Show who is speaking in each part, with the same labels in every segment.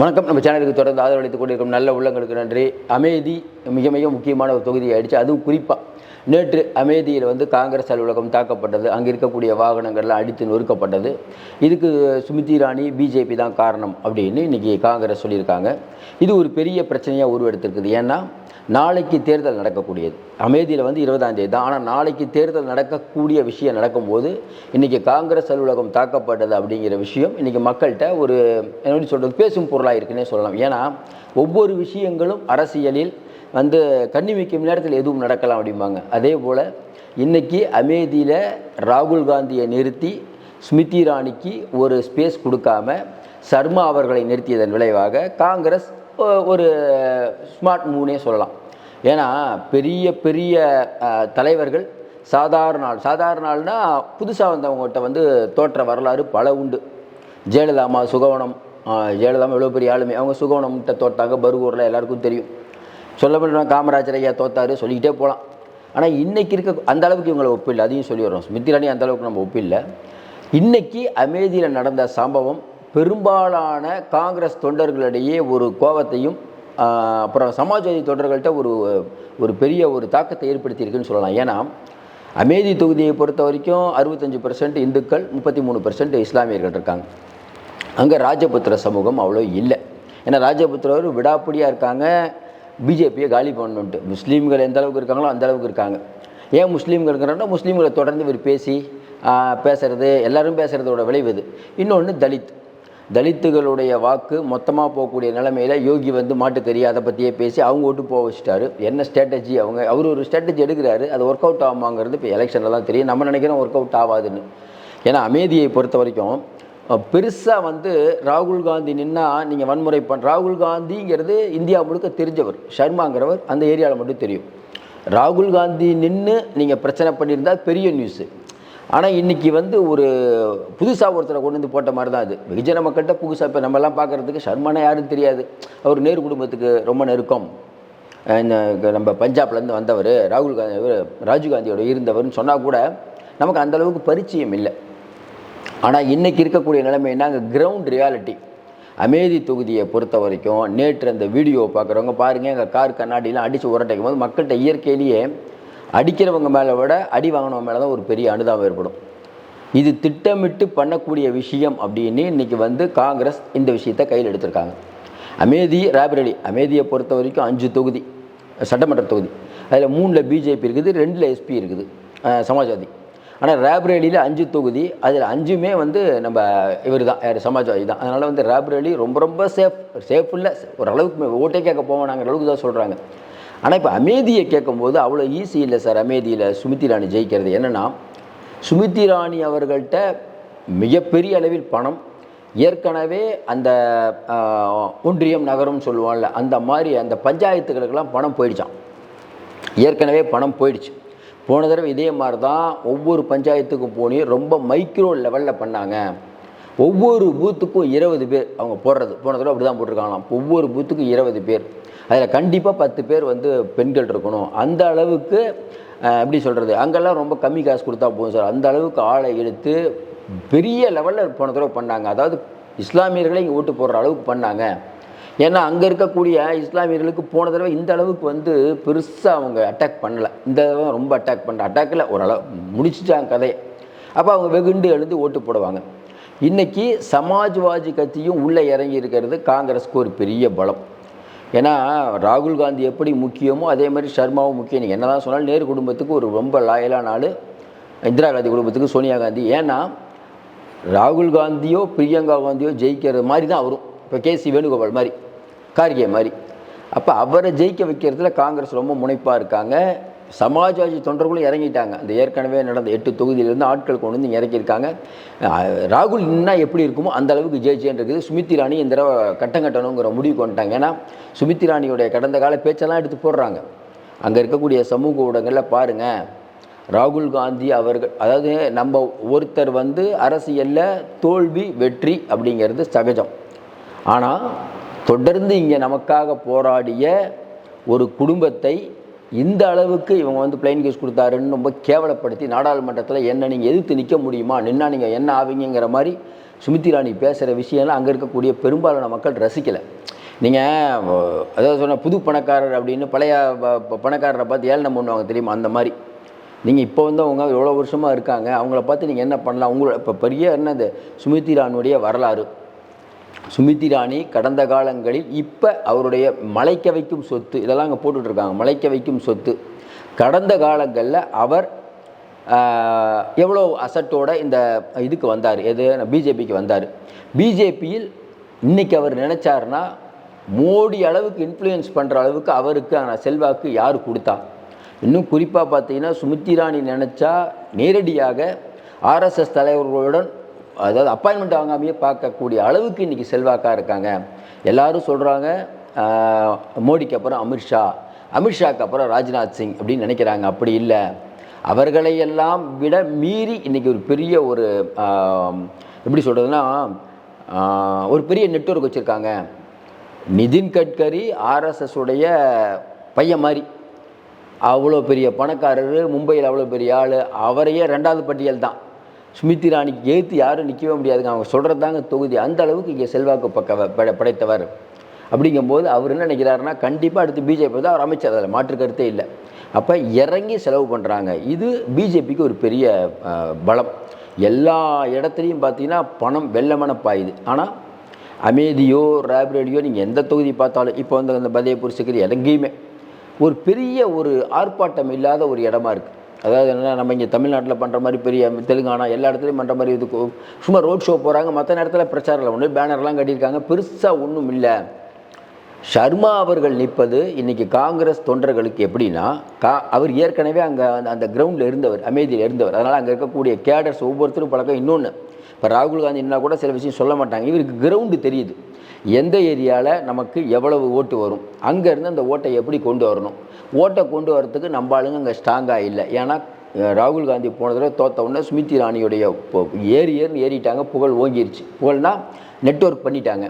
Speaker 1: வணக்கம். நம்ம சேனலுக்கு தொடர்ந்து ஆதரவளித்துக் கொண்டிருக்கும் நல்ல உள்ளங்களுக்கு நன்றி. அமேதி மிக மிக முக்கியமான ஒரு தொகுதி ஆயிடுச்சு. அதுவும் குறிப்பாக நேற்று அமேதியில் வந்து காங்கிரஸ் அலுவலகம் தாக்கப்பட்டது. அங்கே இருக்கக்கூடிய வாகனங்கள்லாம் அடித்து நொறுக்கப்பட்டது. இதுக்கு சுமிதி இராணி பிஜேபி தான் காரணம் அப்படின்னு இன்றைக்கி காங்கிரஸ் சொல்லியிருக்காங்க. இது ஒரு பெரிய பிரச்சனையாக உருவெடுத்திருக்குது. ஏன்னா நாளைக்கு தேர்தல் நடக்கக்கூடியது. அமேதியில் வந்து இருபதாம் தேதி தான். ஆனால் நாளைக்கு தேர்தல் நடக்கக்கூடிய விஷயம் நடக்கும்போது இன்றைக்கி காங்கிரஸ் அலுவலகம் தாக்கப்பட்டது அப்படிங்கிற விஷயம் இன்றைக்கி மக்கள்கிட்ட ஒரு என்ன சொல்கிறது பேசும் பொருளாக இருக்குன்னே சொல்லலாம். ஏன்னா ஒவ்வொரு விஷயங்களும் அரசியலில் வந்து கண்ணி வைக்கும் நேரத்தில் எதுவும் நடக்கலாம் அப்படிம்பாங்க. அதே போல் இன்றைக்கி அமேதியில் ராகுல் காந்தியை நிறுத்தி ஸ்மிருதி இராணிக்கு ஒரு ஸ்பேஸ் கொடுக்காம சர்மா அவர்களை நிறுத்தியதன் விளைவாக காங்கிரஸ் ஒரு ஸ்மார்ட் மூவ்னே சொல்லலாம். ஏன்னா பெரிய பெரிய தலைவர்கள் சாதாரண நாள் சாதாரண நாள்னால் புதுசாக வந்தவங்ககிட்ட வந்து தோற்ற வரலாறு பல உண்டு. ஜெயலலிதாமா சுகவனம் ஜெயலலிதாமா எவ்வளோ பெரிய ஆளுமை. அவங்க சுகவனம்கிட்ட தோத்தாங்க பருகூரில் எல்லாருக்கும் தெரியும். சொல்ல முடியும் காமராஜர் ஐயா தோத்தாரு சொல்லிக்கிட்டே போகலாம் ஆனால் இன்றைக்கி இருக்க அந்த அளவுக்கு இவங்களை ஒப்பில்லை. அதையும் சொல்லி வரோம் ஸ்மிருதி அந்த அளவுக்கு நம்ம ஒப்பில்லை. இன்றைக்கி அமேதியில் நடந்த சம்பவம் பெரும்பாலான காங்கிரஸ் தொண்டர்களிடையே ஒரு கோபத்தையும் அப்புறம் சமாஜ்வாதி தொண்டர்கள்ட்ட ஒரு ஒரு பெரிய ஒரு தாக்கத்தை ஏற்படுத்தியிருக்குன்னு சொல்லலாம். ஏன்னா அமேதி தொகுதியை பொறுத்த வரைக்கும் அறுபத்தஞ்சு பர்சன்ட் இந்துக்கள் முப்பத்தி மூணு பர்சன்ட் இஸ்லாமியர்கள் இருக்காங்க. அங்கே ராஜபுத்திர சமூகம் அவ்வளோ இல்லை. ஏன்னா ராஜபுத்திரர் விடாப்பிடியாக இருக்காங்க. பிஜேபியை காலி பண்ணணுன்ட்டு முஸ்லீம்கள் எந்த அளவுக்கு இருக்காங்களோ அந்த அளவுக்கு இருக்காங்க. ஏன் முஸ்லீம்கள் முஸ்லீம்களை தொடர்ந்து இவர் பேசி பேசுகிறது எல்லோரும் பேசுகிறதோட விளைவு இது. இன்னொன்று தலித். தலித்துகளுடைய வாக்கு மொத்தமாக போகக்கூடிய நிலைமையில் யோகி வந்து மாட்டுக்கறி அதை பற்றியே பேசி அவங்க ஓட்டு போக வச்சுட்டாரு. என்ன ஸ்ட்ராட்டஜி அவங்க அவர் ஒரு ஸ்ட்ராட்டஜி எடுக்கிறாரு. அது ஒர்க் அவுட் ஆகுமாங்கிறது இப்போ எலெக்ஷன்லாம் தெரியும். நம்ம நினைக்கிறோம் ஒர்க் அவுட் ஆகாதுன்னு. ஏன்னா அமைதியை பொறுத்த வரைக்கும் பெருசாக வந்து ராகுல் காந்தி நின்னா நீங்கள் வன்முறை பண் ராகுல் காந்திங்கிறது இந்தியா முழுக்க தெரிஞ்சவர். ஷர்மாங்கிறவர் அந்த ஏரியாவில் மட்டும் தெரியும். ராகுல் காந்தி நின்று நீங்கள் பிரச்சனை பண்ணியிருந்தால் பெரிய நியூஸு ஆனால் இன்றைக்கி வந்து ஒரு புதுசாக ஒருத்தரை கொண்டு வந்து போட்ட மாதிரி தான் அது. வெகுஜன மக்கள்கிட்ட புதுசாக இப்போ நம்மலாம் பார்க்குறதுக்கு ஷர்மானா யாரும் தெரியாது. அவர் நேரு குடும்பத்துக்கு ரொம்ப நெருக்கம். இந்த நம்ம பஞ்சாப்லேருந்து வந்தவர் ராகுல் காந்தி ராஜீவ்காந்தியோட ராஜீவ் காந்தியோட இருந்தவர்னு சொன்னால் கூட நமக்கு அந்தளவுக்கு பரிச்சயம் இல்லை. ஆனால் இன்றைக்கி இருக்கக்கூடிய நிலைமை என்னங்க? அங்கே கிரவுண்ட் ரியாலிட்டி அமேதி தொகுதியை பொறுத்த வரைக்கும் நேற்று அந்த வீடியோ பார்க்குறவங்க பாருங்கள் எங்கள் கார் கண்ணாடிலாம் அடித்து உரட்டைக்கும் போது மக்கள்கிட்ட இயற்கையிலேயே அடிக்கிறவங்க மேலே விட அடி வாங்கினவங்க மேலே தான் ஒரு பெரிய அனுதாபம் ஏற்படும். இது திட்டமிட்டு பண்ணக்கூடிய விஷயம் அப்படின்னு இன்றைக்கி வந்து காங்கிரஸ் இந்த விஷயத்தை கையில் எடுத்திருக்காங்க. அமேதி ராபரேலி அமேதியை பொறுத்த வரைக்கும் அஞ்சு தொகுதி சட்டமன்ற தொகுதி. அதில் மூணில் பிஜேபி இருக்குது ரெண்டில் எஸ்பி இருக்குது சமாஜ்வாதி. ஆனால் ரேப்ரேலியில் அஞ்சு தொகுதி அதில் அஞ்சுமே வந்து நம்ம இவர் தான் யார்? சமாஜ்வாதி தான். அதனால் வந்து ரேப்ரேலி ரொம்ப ரொம்ப சேஃப் சேஃப் இல்லை. ஓரளவுக்கு மே- ஓட்டே கேட்க போவோனாங்கிற அளவுக்கு தான் சொல்கிறாங்க ஆனால் இப்போ அமேதியை கேட்கும்போது அவ்வளோ ஈஸி இல்லை சார் அமேதியில் சுமித்தி ராணி ஜெயிக்கிறது. என்னென்னா சுமித்தி ராணி அவர்கள்ட்ட மிகப்பெரிய அளவில் பணம் ஏற்கனவே அந்த ஒன்றியம் நகரம் சொல்லுவான்ல அந்த மாதிரி அந்த பஞ்சாயத்துகளுக்கெல்லாம் பணம் போயிடுச்சான் ஏற்கனவே பணம் போயிடுச்சு. போன தடவை இதே மாதிரி தான் ஒவ்வொரு பஞ்சாயத்துக்கும் போனி ரொம்ப மைக்ரோ லெவலில் பண்ணாங்க. ஒவ்வொரு பூத்துக்கும் இருபது பேர் அவங்க போடுறது. போன தடவை அப்படி தான் போட்டிருக்காங்களாம். ஒவ்வொரு பூத்துக்கும் இருபது பேர். அதில் கண்டிப்பாக பத்து பேர் வந்து பெண்கள் இருக்கணும். அந்த அளவுக்கு எப்படி சொல்கிறது அங்கெல்லாம் ரொம்ப கம்மி காசு கொடுத்தா போதும் சார். அந்த அளவுக்கு ஆளை எடுத்து பெரிய லெவலில் போன தடவை பண்ணாங்க. அதாவது இஸ்லாமியர்களே இங்கே ஓட்டு போடுற அளவுக்கு பண்ணாங்க. ஏன்னா அங்கே இருக்கக்கூடிய இஸ்லாமியர்களுக்கு போன தடவை இந்த அளவுக்கு வந்து பெருசாக அவங்க அட்டாக் பண்ணலை. இந்த தடவை ரொம்ப அட்டாக் பண்ண அட்டாக்கில் ஓரளவு முடிச்சிட்டாங்க கதையை. அப்போ அவங்க வெகுண்டு எழுந்து ஓட்டு போடுவாங்க. இன்றைக்கி சமாஜ்வாதி கட்சியும் உள்ளே இறங்கி இருக்கிறது காங்கிரஸ்க்கு ஒரு பெரிய பலம். ஏன்னா ராகுல் காந்தி எப்படி முக்கியமோ அதே மாதிரி சர்மாவும் முக்கியம். நீங்கள் என்ன தான் சொன்னாலும் நேரு குடும்பத்துக்கு ஒரு ரொம்ப லாயலான ஆள். இந்திரா காந்தி குடும்பத்துக்கு சோனியா காந்தி. ஏன்னா ராகுல் காந்தியோ பிரியங்கா காந்தியோ ஜெயிக்கிறது மாதிரி தான் வரும் இப்போ கேசி வேணுகோபால் மாதிரி கார்கே மாதிரி. அப்போ அவரை ஜெயிக்க வைக்கிறதுல காங்கிரஸ் ரொம்ப முனைப்பாக இருக்காங்க. சமாஜ்வாதி தொண்டர்களும் இறங்கிட்டாங்க. அந்த ஏற்கனவே நடந்த எட்டு தொகுதியிலேருந்து ஆட்கள் கொண்டு வந்து இறக்கியிருக்காங்க. ராகுல் இன்னும் எப்படி இருக்குமோ அந்த அளவுக்கு ஜெயிச்சேன் இருக்குது சுமித் இராணி இந்த தடவை கட்டம் கட்டணுங்கிற முடிவுக்கு வந்துட்டாங்க ஏன்னா சுமித் இராணியுடைய கடந்த கால பேச்செல்லாம் எடுத்து போடுறாங்க. அங்கே இருக்கக்கூடிய சமூக ஊடகங்களில் பாருங்கள் ராகுல் காந்தி அவர்கள் அதாவது நம்ம ஒருத்தர் வந்து அரசியலில் தோல்வி வெற்றி அப்படிங்கிறது சகஜம். ஆனால் தொடர்ந்து இங்கே நமக்காக போராடிய ஒரு குடும்பத்தை இந்த அளவுக்கு இவங்க வந்து பிளைன் கேஸ் கொடுத்தாருன்னு ரொம்ப கேவலப்படுத்தி நாடாளுமன்றத்தில் என்ன நீங்கள் எதிர்த்து நிற்க முடியுமா? நின்னா நீங்கள் என்ன ஆவீங்கங்கிற மாதிரி சுமித்தி ராணி பேசுகிற விஷயம்லாம் அங்கே இருக்கக்கூடிய பெரும்பாலான மக்கள் ரசிக்கலை. நீங்கள் அதாவது சொன்ன புது பணக்காரர் அப்படின்னு பழைய ப- பணக்காரரை பார்த்து ஏளனம் பண்ணுவாங்க தெரியுமா? அந்த மாதிரி. நீங்கள் இப்போ வந்து அவங்க எவ்வளோ வருஷமாக இருக்காங்க அவங்கள பார்த்து நீங்கள் என்ன பண்ணலாம்? உங்களோட இப்போ பெரிய என்னது சுமித்தி இரானுடைய வரலாறு. சுமித்தி ராணி கடந்த காலங்களில் இப்போ அவருடைய மலைக்க வைக்கும் சொத்து இதெல்லாம் அங்கே போட்டுட்ருக்காங்க மலைக்க வைக்கும் சொத்து. கடந்த காலங்களில் அவர் எவ்வளோ அசட்டோட இந்த இதுக்கு வந்தார் எது பிஜேபிக்கு வந்தார். பிஜேபியில் இன்னைக்கு அவர் நினச்சார்னா மோடி அளவுக்கு இன்ஃப்ளூயன்ஸ் பண்ணுற அளவுக்கு அவருக்கான செல்வாக்கு யார் கொடுத்தா? இன்னும் குறிப்பாக பார்த்தீங்கன்னா சுமித்தி இராணி நினச்சா நேரடியாக ஆர்எஸ்எஸ் தலைவர்களுடன் அதாவது அப்பாயின்மெண்ட் வாங்காமையே பார்க்கக்கூடிய அளவுக்கு இன்றைக்கி செல்வாக்காக இருக்காங்க. எல்லாரும் சொல்கிறாங்க மோடிக்கு அப்புறம் அமித்ஷா அமித்ஷாக்கு அப்புறம் ராஜ்நாத் சிங் அப்படின்னு நினைக்கிறாங்க. அப்படி இல்லை. அவர்களையெல்லாம் விட மீறி இன்றைக்கி ஒரு பெரிய ஒரு எப்படி சொல்கிறதுனா ஒரு பெரிய நெட்வொர்க் வச்சுருக்காங்க. நிதின் கட்கரி ஆர்எஸ்எஸ் உடைய பையன் மாதிரி. அவ்வளோ பெரிய பணக்காரர் மும்பையில் அவ்வளோ பெரிய ஆள். அவரையே ரெண்டாவது பட்டியல் தான். சுமித்தி ராணிக்கு ஏற்று யாரும் நிற்கவே முடியாதுங்க. அவங்க சொல்கிறது தாங்க தொகுதி. அந்த அளவுக்கு இங்கே செல்வாக்கு பக்க பட படைத்தவர். அப்படிங்கும்போது அவர் என்ன நினைக்கிறாருன்னா கண்டிப்பாக அடுத்து பிஜேபி தான் அவர் அமைச்சர். அதில் மாற்று கருத்தே இல்லை. அப்போ இறங்கி செலவு பண்ணுறாங்க இது பிஜேபிக்கு ஒரு பெரிய பலம். எல்லா இடத்துலையும் பார்த்தீங்கன்னா பணம் வெள்ளமான பாயுது ஆனால் அமேதியோ ரேப்ரேலியோ நீங்கள் எந்த தொகுதி பார்த்தாலும் இப்போ வந்து அந்த பதேபூர் சிக்கரி எங்கேயுமே ஒரு பெரிய ஒரு ஆர்ப்பாட்டம் இல்லாத ஒரு இடமா இருக்குது அதாவது என்ன நம்ம இங்கே தமிழ்நாட்டில் பண்ணுற மாதிரி பெரிய தெலுங்கானா எல்லா இடத்துலையும் பண்ணுற மாதிரி இது சும்மா ரோட் ஷோ போகிறாங்க மற்ற நேரத்தில் பிரச்சாரம் ஒன்று பேனர்லாம் கட்டியிருக்காங்க. பெருசாக ஒன்றும் இல்லை. ஷர்மா அவர்கள் நிற்பது இன்றைக்கி காங்கிரஸ் தொண்டர்களுக்கு எப்படின்னா கா அவர் ஏற்கனவே அங்கே அந்த அந்த கிரவுண்டில் இருந்தவர் அமைதியில் இருந்தவர். அதனால் அங்கே இருக்கக்கூடிய கேடர்ஸ் ஒவ்வொருத்தரும் பழக்கம் இன்னொன்று இப்போ ராகுல் காந்தினா கூட சில விஷயம் சொல்ல மாட்டாங்க. இவருக்கு கிரவுண்டு தெரியுது. எந்த ஏரியாவில் நமக்கு எவ்வளவு ஓட்டு வரும்? அங்கேருந்து அந்த ஓட்டை எப்படி கொண்டு வரணும்? ஓட்டை கொண்டு வரத்துக்கு நம்ம ஆளுங்க அங்கே ஸ்ட்ராங்காக இல்லை. ஏன்னா ராகுல் காந்தி போன தடவை தோத்த உடனே ஸ்மிருதி ராணியுடைய ஏறி ஏறின்னு ஏறிட்டாங்க புகழ் ஓங்கிருச்சு. புகழ்னா நெட்வொர்க் பண்ணிட்டாங்க.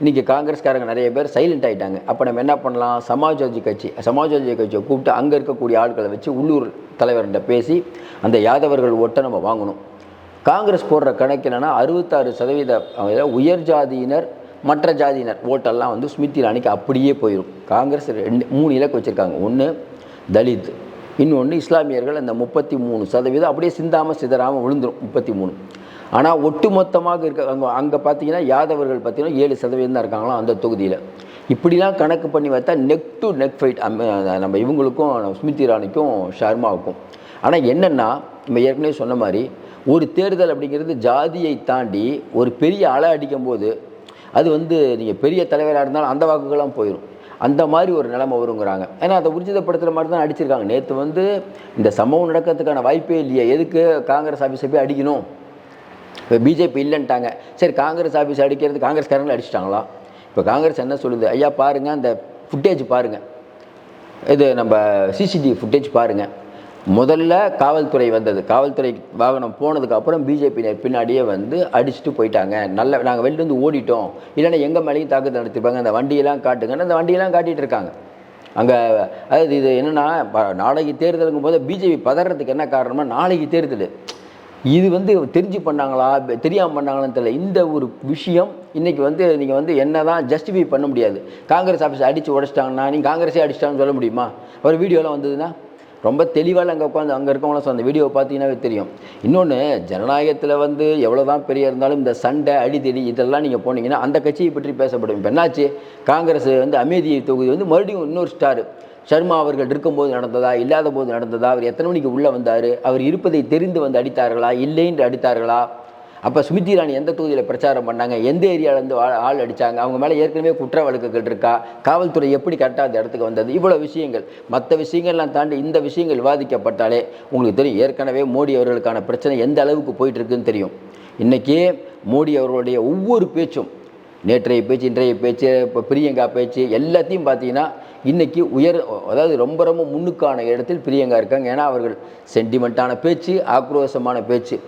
Speaker 1: இன்றைக்கி காங்கிரஸ்காரங்க நிறைய பேர் சைலண்ட் ஆகிட்டாங்க அப்போ நம்ம என்ன பண்ணலாம்? சமாஜ்வாதி கட்சி சமாஜ்வாதி கட்சியை கூப்பிட்டு அங்கே இருக்கக்கூடிய ஆட்களை வச்சு உள்ளூர் தலைவர்கிட்ட பேசி அந்த யாதவர்கள் ஓட்டை நம்ம வாங்கணும். காங்கிரஸ் போடுற கணக்கு என்னென்னா அறுபத்தாறு சதவீத உயர் ஜாதியினர் மற்ற ஜாதியினர் ஓட்டெல்லாம் வந்து ஸ்மிருதி இராணிக்கு அப்படியே போயிடும் காங்கிரஸ் ரெண்டு மூணு இலக்கு வச்சுருக்காங்க. ஒன்று தலித் இன்னொன்று இஸ்லாமியர்கள். அந்த முப்பத்தி மூணு சதவீதம் அப்படியே சிந்தாமல் சிதறாமல் விழுந்துரும் முப்பத்தி மூணு. ஆனால் ஒட்டுமொத்தமாக இருக்க அங்கே அங்கே பார்த்தீங்கன்னா யாதவர்கள் பார்த்தீங்கன்னா ஏழு சதவீதம் தான் இருக்காங்களாம் அந்த தொகுதியில். இப்படிலாம் கணக்கு பண்ணி பார்த்தா நெக் டு நெக் ஃபைட் நம்ம இவங்களுக்கும் ஸ்மிருதி இரானிக்கும் ஷர்மாவுக்கும். ஆனால் என்னென்னா நம்ம ஏற்கனவே சொன்ன மாதிரி ஒரு தேர்தல் அப்படிங்கிறது ஜாதியை தாண்டி ஒரு பெரிய அலை அடிக்கும்போது அது வந்து நீங்கள் பெரிய தலைவராக இருந்தாலும் அந்த வாக்குகள்லாம் போயிடும் அந்த மாதிரி ஒரு நிலைமை வருங்கிறாங்க. ஏன்னா அதை உறுதிப்படுத்துகிற மாதிரி தான் அடிச்சிருக்காங்க நேற்று வந்து இந்த சம்பவம் நடக்கிறதுக்கான வாய்ப்பே இல்லையே. எதுக்கு காங்கிரஸ் ஆஃபீஸை போய் அடிக்கணும்? இப்போ பிஜேபி இல்லைன்ட்டாங்க. சரி காங்கிரஸ் ஆஃபீஸ் அடிக்கிறது காங்கிரஸ்காரங்களை அடிச்சிட்டாங்களா? இப்போ காங்கிரஸ் என்ன சொல்லுது? ஐயா பாருங்கள் அந்த ஃபுட்டேஜ் பாருங்கள் இது நம்ம சிசிடிவி ஃபுட்டேஜ் பாருங்கள் முதல்ல காவல்துறை வந்தது. காவல்துறை வாகனம் போனதுக்கு அப்புறம் பின்னாடியே வந்து அடிச்சுட்டு போயிட்டாங்க. நல்ல நாங்கள் வெளில இருந்து ஓடிட்டோம். இல்லைன்னா எங்கள் மேலேயும் தாக்குதல் நடத்திருப்பாங்க. அந்த வண்டியெல்லாம் காட்டுங்கன்னு அந்த வண்டியெல்லாம் காட்டிகிட்டு இருக்காங்க. அங்கே அதாவது இது என்னென்னா ப- நாளைக்கு தேர்தலுங்கும் போது பிஜேபி பதறதுக்கு என்ன காரணம்னா நாளைக்கு தேர்தல். இது வந்து தெரிஞ்சு பண்ணாங்களா? தெரியாமல் பண்ணாங்களான்னு தெரியல. இந்த ஒரு விஷயம் இன்றைக்கி வந்து நீங்கள் வந்து என்ன தான் ஜஸ்டிஃபை பண்ண முடியாது. காங்கிரஸ் ஆஃபீஸ் அடித்து உடச்சிட்டாங்கன்னா நீங்கள் காங்கிரஸே அடிச்சிட்டாங்கன்னு சொல்ல முடியுமா? ஒரு வீடியோலாம் வந்ததுன்னா? ரொம்ப தெளிவாக அங்கே உட்காந்து அங்கே இருக்கவங்களாம் அந்த வீடியோவை பார்த்தீங்கன்னாவே தெரியும். இன்னொன்று ஜனநாயகத்தில் வந்து எவ்வளோ தான் பெரிய இருந்தாலும் இந்த சண்டை அடிதடி இதெல்லாம் நீங்கள் போனீங்கன்னா அந்த கட்சியை பற்றி பேசப்படும். இப்போ என்னாச்சு? காங்கிரஸ் வந்து அமைதியை தொகுதி வந்து மறுபடியும் இன்னொரு ஸ்டார் சர்மா அவர்கள் இருக்கும்போது நடந்ததா இல்லாத போது நடந்ததா அவர் எத்தனை மணிக்கு உள்ளே வந்தார் அவர் இருப்பதை தெரிந்து வந்து அடித்தார்களா இல்லை என்று அடித்தார்களா? அப்போ ஸ்மிருதி இராணி எந்த தொகுதியில் பிரச்சாரம் பண்ணாங்க? எந்த ஏரியாவிலேருந்து ஆள் ஆள் அடித்தாங்க அவங்க மேலே ஏற்கனவே குற்ற வழக்குகள் இருக்கா? காவல்துறை எப்படி கரெக்டாக அந்த இடத்துக்கு வந்தது? இவ்வளோ விஷயங்கள். மற்ற விஷயங்கள்லாம் தாண்டி இந்த விஷயங்கள் விவாதிக்கப்பட்டாலே உங்களுக்கு தெரியும் ஏற்கனவே மோடி அவர்களுக்கான பிரச்சனை எந்த அளவுக்கு போயிட்டுருக்குன்னு தெரியும். இன்றைக்கி மோடி அவர்களுடைய ஒவ்வொரு பேச்சும் நேற்றைய பேச்சு இன்றைய பேச்சு இப்போ பிரியங்கா பேச்சு எல்லாத்தையும் பார்த்தீங்கன்னா இன்றைக்கி உயர் அதாவது ரொம்ப ரொம்ப முன்னுக்கான இடத்தில் பிரியங்கா இருக்காங்க. ஏன்னா அவர்கள் சென்டிமெண்ட்டான பேச்சு ஆக்ரோஷமான பேச்சு.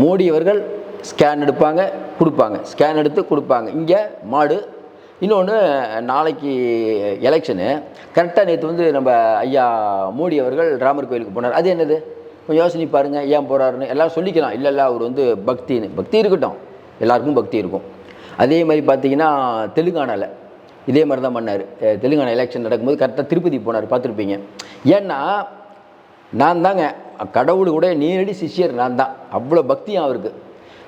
Speaker 1: மோடி அவர்கள் ஸ்கேன் எடுப்பாங்க கொடுப்பாங்க. ஸ்கேன் எடுத்து கொடுப்பாங்க. இங்கே மாடு இன்னொன்று நாளைக்கு எலெக்ஷனு கரெக்டாக நேற்று வந்து நம்ம ஐயா மோடி அவர்கள் ராமர் கோயிலுக்கு போனார். அது என்னது? கொஞ்சம் யோசனை பாருங்கள் ஏன் போகிறாருன்னு எல்லாம் சொல்லிக்கலாம். இல்லை இல்லை அவர் வந்து பக்தின்னு. பக்தி இருக்கட்டும். எல்லாருக்கும் பக்தி இருக்கும். அதே மாதிரி பார்த்தீங்கன்னா தெலுங்கானாவில் இதே மாதிரி தான் பண்ணார். தெலுங்கானா எலெக்ஷன் நடக்கும்போது கரெக்டாக திருப்பதி போனார். பார்த்துருப்பீங்க. ஏன்னா நான் தாங்க கடவுளுடைய கூட நேரடி சிஷ்யர் நான் தான். அவ்வளோ பக்தியும் அவருக்கு.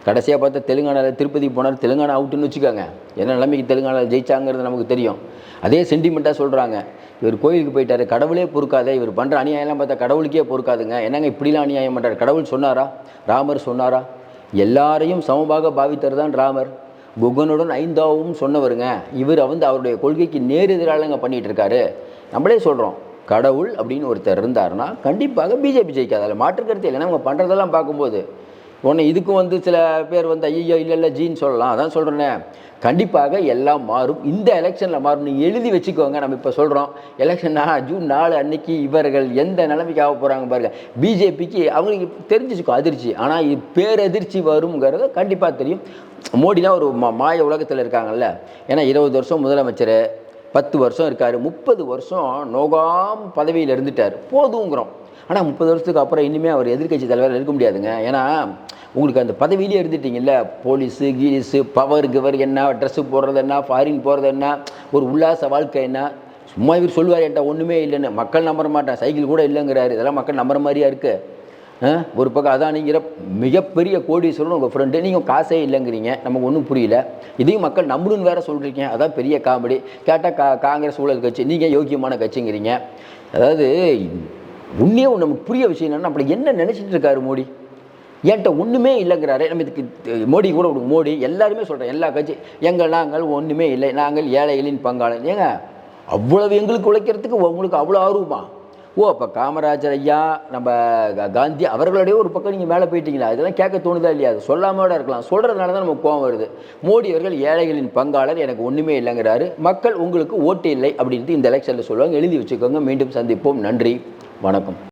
Speaker 1: கடைசியாக பார்த்தா தெலுங்கானாவில் திருப்பதி போனார். தெலுங்கானா அவுட்டுன்னு வச்சுக்கோங்க. என்ன நிலைமைக்கு தெலுங்கானாவில் ஜெயிச்சாங்கிறது நமக்கு தெரியும். அதே சென்டிமெண்ட்டாக சொல்கிறாங்க இவர் கோயிலுக்கு போயிட்டார். கடவுளே பொறுக்காதே. இவர் பண்ணுற அநியாயம்லாம் பார்த்தா கடவுளுக்கே பொறுக்காதுங்க. என்னங்க இப்படிலாம் அநியாயம் பண்ணுறாரு கடவுள் சொன்னாரா? ராமர் சொன்னாரா? எல்லாரையும் சமமாக பாவித்தர் தான் ராமர். குகனுடன் ஐந்தாவும் சொன்னவருங்க. இவர் வந்து அவருடைய கொள்கைக்கு நேர் எதிராளங்க பண்ணிகிட்டு இருக்காரு. நம்மளே சொல்கிறோம் கடவுள் அப்படின்னு ஒருத்தர் இருந்தார்னா கண்டிப்பாக பிஜேபி ஜெயிக்காது. அதில் மாற்று கருத்து இல்லைன்னா அவங்க பண்ணுறதெல்லாம் பார்க்கும்போது. ஒன்று இதுக்கும் வந்து சில பேர் வந்து ஐயோ இல்லை இல்லை ஜீன்னு சொல்லலாம். அதான் சொல்கிறேனே கண்டிப்பாக எல்லாம் மாறும். இந்த எலெக்ஷனில் மாறும். நீங்கள் எழுதி வச்சுக்கோங்க. நம்ம இப்போ சொல்கிறோம் எலெக்ஷன்னா ஜூன் நாலு அன்னைக்கு இவர்கள் எந்த நிலைமைக்கு ஆக போகிறாங்க பாருங்கள் பிஜேபிக்கு அவங்களுக்கு தெரிஞ்சிச்சுக்கும் அதிர்ச்சி. ஆனால் இது பேரதிர்ச்சி வருங்கிறது கண்டிப்பாக தெரியும். மோடிலாம் ஒரு மா மாய உலகத்தில் இருக்காங்கல்ல. ஏன்னா இருபது வருஷம் முதலமைச்சர். பத்து வருஷம் இருக்கார். முப்பது வருஷம் நோகாம் பதவியில் இருந்துட்டார். போதுங்கிறோம். ஆனால் முப்பது வருஷத்துக்கு அப்புறம் இனிமேல் அவர் எதிர்க்கட்சி தலைவராக இருக்க முடியாதுங்க. ஏன்னா உங்களுக்கு அந்த பதவியிலே இருந்துட்டீங்கல்ல. போலீஸு கீலீஸு பவர் கிவர் என்ன ட்ரெஸ்ஸு போடுறது என்ன ஃபாரின் போகிறது என்ன ஒரு உல்லாச வாழ்க்கை என்ன. சும்மா இவர் சொல்லுவார் என்கிட்ட ஒன்றுமே இல்லைன்னு. மக்கள் நம்புற மாட்டேன். சைக்கிள் கூட இல்லைங்கிறாரு. இதெல்லாம் மக்கள் நம்புற மாதிரியா இருக்குது ஒரு பக்கம் அதானிங்கிற மிகப்பெரிய கோடீஸ்வரன் உங்கள் ஃப்ரெண்டு நீங்கள் காசே இல்லைங்கிறீங்க. நமக்கு ஒன்றும் புரியல. இதையும் மக்கள் நம்மளும் வேறு சொல்கிறீங்க அதான் பெரிய காமெடி. கேட்டால் கா காங்கிரஸ் ஊழல் கட்சி. நீங்கள் யோக்கியமான கட்சிங்கிறீங்க? அதாவது உன்னே ஒன்று நமக்கு புரிய விஷயம் என்னன்னா அப்படி என்ன நினச்சிட்டு இருக்காரு மோடி? என்கிட்ட ஒன்றுமே இல்லைங்கிறாரு. நம்ம இதுக்கு மோடி கூட விடுங்க மோடி. எல்லாருமே சொல்கிறேன் எல்லா கட்சி எங்கள் நாங்கள் ஒன்றுமே இல்லை. நாங்கள் ஏழைகளின் பங்காளன் ஏங்க அவ்வளவு எங்களுக்கு உழைக்கிறதுக்கு உங்களுக்கு அவ்வளோ ஆர்வமா? ஓ அப்போ காமராஜர் ஐயா நம்ம காந்தி அவர்களுடைய ஒரு பக்கம் நீங்கள் மேலே போயிட்டீங்களா? இதெல்லாம் கேட்க தோணுதா இல்லையா? அது சொல்லாமோட இருக்கலாம். சொல்கிறதுனால தான் நமக்கு கோவம் வருது. மோடி அவர்கள் ஏழைகளின் பங்காளர் எனக்கு ஒன்றுமே இல்லைங்கிறாரு. மக்கள் உங்களுக்கு ஓட்டு இல்லை அப்படின்ட்டு இந்த எலெக்ஷனில் சொல்லுவாங்க. எழுதி வச்சுக்கோங்க. மீண்டும் சந்திப்போம். நன்றி. வணக்கம்.